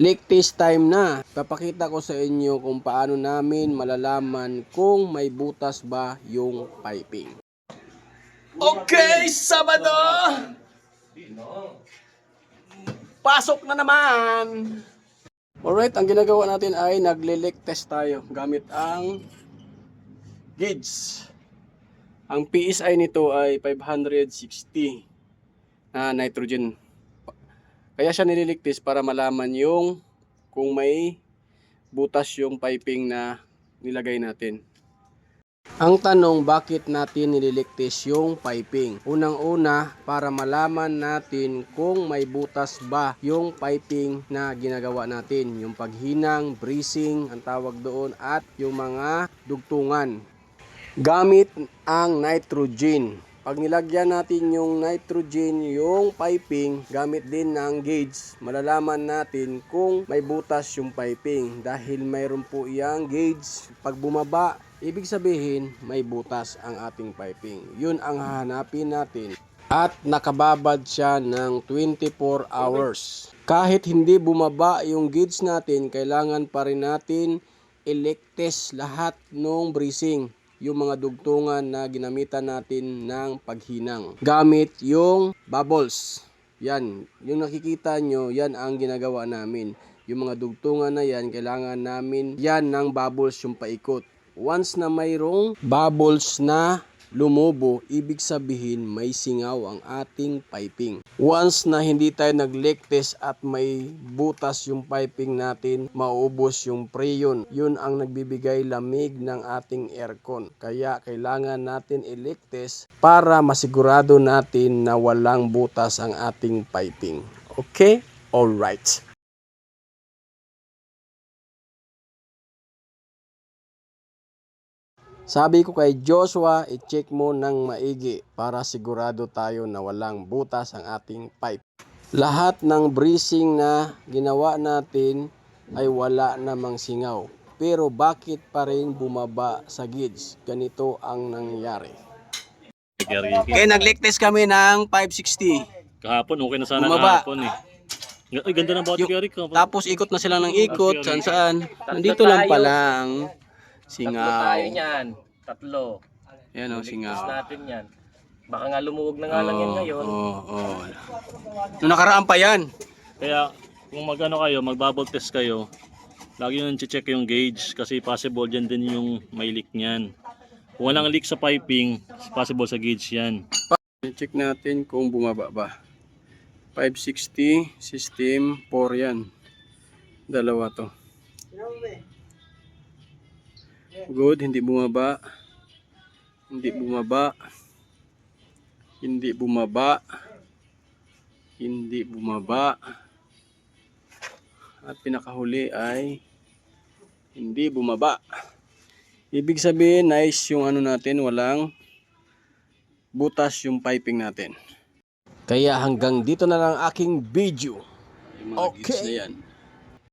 Leak test time na. Papakita ko sa inyo kung paano namin malalaman kung may butas ba yung piping. Okay, Sabado! Pasok na naman! Alright, ang ginagawa natin ay nagle-leak test tayo gamit ang gauge. Ang PSI nito ay 560 na nitrogen. Kaya siya nililik test para malaman yung kung may butas yung piping na nilagay natin. Ang tanong, bakit natin nililigtis yung piping? Unang-una, para malaman natin kung may butas ba yung piping na ginagawa natin. Yung paghinang, breezing, ang tawag doon, at yung mga dugtungan. Gamit ang nitrogen. Pag nilagyan natin yung nitrogen, yung piping, gamit din ng gauge, malalaman natin kung may butas yung piping. Dahil mayroon po iyang gauge, pag bumaba, ibig sabihin may butas ang ating piping. Yun ang hahanapin natin. At nakababad siya ng 24 hours. Kahit hindi bumaba yung gauge natin, kailangan pa rin natin i-test lahat ng breezing yung mga dugtungan na ginamitan natin ng paghinang. Gamit yung bubbles. Yan, yung nakikita nyo, yan ang ginagawa namin. Yung mga dugtungan na yan, kailangan namin yan ng bubbles yung paikot. Once na mayroong bubbles na lumubo, ibig sabihin may singaw ang ating piping. Once na hindi tayo nag-leak test at may butas yung piping natin, maubos yung preyon. Yun ang nagbibigay lamig ng ating aircon. Kaya kailangan natin i-leak test para masigurado natin na walang butas ang ating piping. Okay? Alright. Sabi ko kay Joshua, i-check mo ng maigi para sigurado tayo na walang butas ang ating pipe. Lahat ng breezing na ginawa natin ay wala namang singaw. Pero bakit pa rin bumaba sa gauge? Ganito ang nangyari. Okay, nag-leak test kami ng 560. Kahapon, okay na sana Bumaba. kahapon eh. Ay, ganda ng Gary. Kahapon. Tapos ikot na sila ng ikot, saan saan. Nandito lang pala ang Tatlo singaw. tayo niyan. Tatlo. Yan o, Ligtas singaw. natin yan. Baka nga lumuwag na nga lang yan ngayon. Oo, oo. Nung nakaraan pa yan. Kaya, kung magano kayo, mag-bubble test kayo, lagi nyo check yung gauge kasi possible dyan din yung may leak niyan. Kung walang leak sa piping, possible sa gauge yan. Check natin kung bumaba ba. 560 system 4 yan. Dalawa to. Good, hindi bumaba. Hindi bumaba. Hindi bumaba. Hindi bumaba. At pinakahuli ay hindi bumaba. Ibig sabihin, nice yung ano natin, walang butas yung piping natin. Kaya hanggang dito na lang aking video. Yung mga okay. na yan.